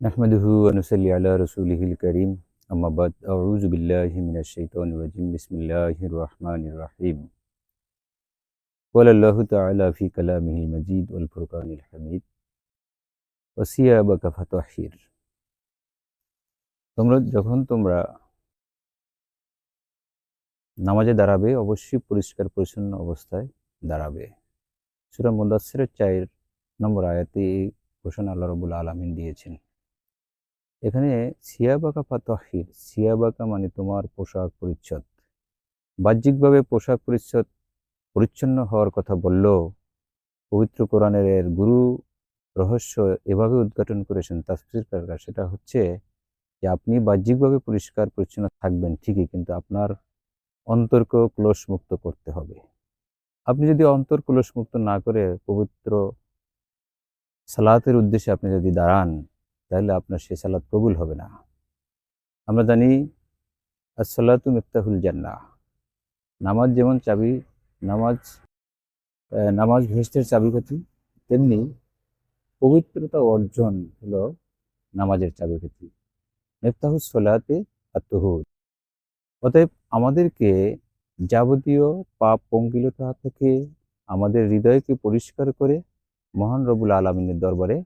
نحمده ونصلي على رسوله الكريم أما بعد أعوذ بالله من الشيطان الرجيم بسم الله الرحمن الرحيم قال الله تعالى في كلامه المجيد والفرقان الحميد وثيابك فطهر তোমরা যখন তোমরা নামাজে দাঁড়াবে অবশ্যই পরিষ্কার পরিচ্ছন্ন অবস্থায় দাঁড়াবে সুরা মুদাসিরের চায়ের নম্বর আয়াতে এই ঘোষণা আল্লাহ রবুল আলমিন দিয়েছেন এখানে সিয়াবাকা ফাতহির সিয়াবাকা মানে তোমার পোশাক পরিচ্ছদ। বাহ্যিকভাবে পোশাক পরিচ্ছদ পরিচ্ছন্ন হওয়ার কথা বলল, পবিত্র কোরআনের এর গুরু রহস্য এভাবে উদ্ঘাটন করেছেন তাফসির সেটা হচ্ছে যে আপনি বাহ্যিকভাবে পরিষ্কার পরিচ্ছন্ন থাকবেন ঠিকই, কিন্তু আপনার অন্তরকেও ক্লোশমুক্ত করতে হবে। আপনি যদি অন্তর ক্লোশমুক্ত না করে পবিত্র সালাতের উদ্দেশ্যে আপনি যদি দাঁড়ান তাহলে আপনার সে সালাত কবুল হবে না। আমরা জানি, আসসালাতু মিফতাহুল জান্নাহ। নামাজ যেমন চাবি, নামাজ নামাজ ভেস্টের চাবিকাঠি, তেমনি পবিত্রতা অর্জন হলো নামাজের চাবিকাঠি। মেফতাহুস সোলাতে আত্মহুদ অতএব আমাদেরকে যাবতীয় পাপ পঙ্কিলতা থেকে আমাদের হৃদয়কে পরিষ্কার করে মহান রবুল আলমিনের দরবারে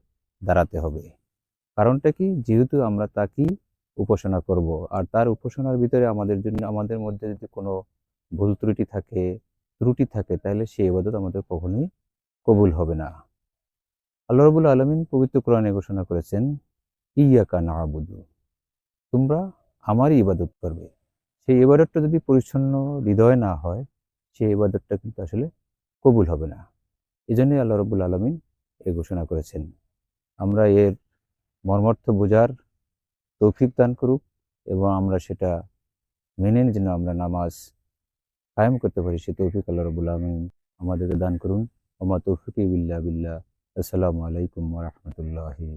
দাঁড়াতে হবে। কারণটা কি? যেহেতু আমরা তাকেই উপাসনা করব। আর তার উপাসনার ভিতরে আমাদের জন্য, আমাদের মধ্যে যদি কোনো ভুল ত্রুটি থাকে ত্রুটি থাকে, তাহলে সেই ইবাদত আমাদের কখনোই কবুল হবে না। আল্লাহ রবুল আলমিন পবিত্র কোরআনে ঘোষণা করেছেন ইয়াকা না আবুদু তোমরা আমারই ইবাদত করবে। সেই ইবাদতটা যদি পরিচ্ছন্ন হৃদয় না হয়, সেই ইবাদতটা কিন্তু আসলে কবুল হবে না। এই জন্যই আল্লাহ রবুল আলমিন এ ঘোষণা করেছেন। আমরা এর মর্মার্থ বোঝার তৌফিক দান করুক এবং আমরা সেটা মেনে যেন আমরা নামাজ কায়েম করতে পারি, সে তৌফিক আল্লাহ রবুল আলমিন আমাদেরকে দান করুন। আমার তৌফিক বিল্লা বিল্লা আসসালামু আলাইকুম রহমতুল্লাহি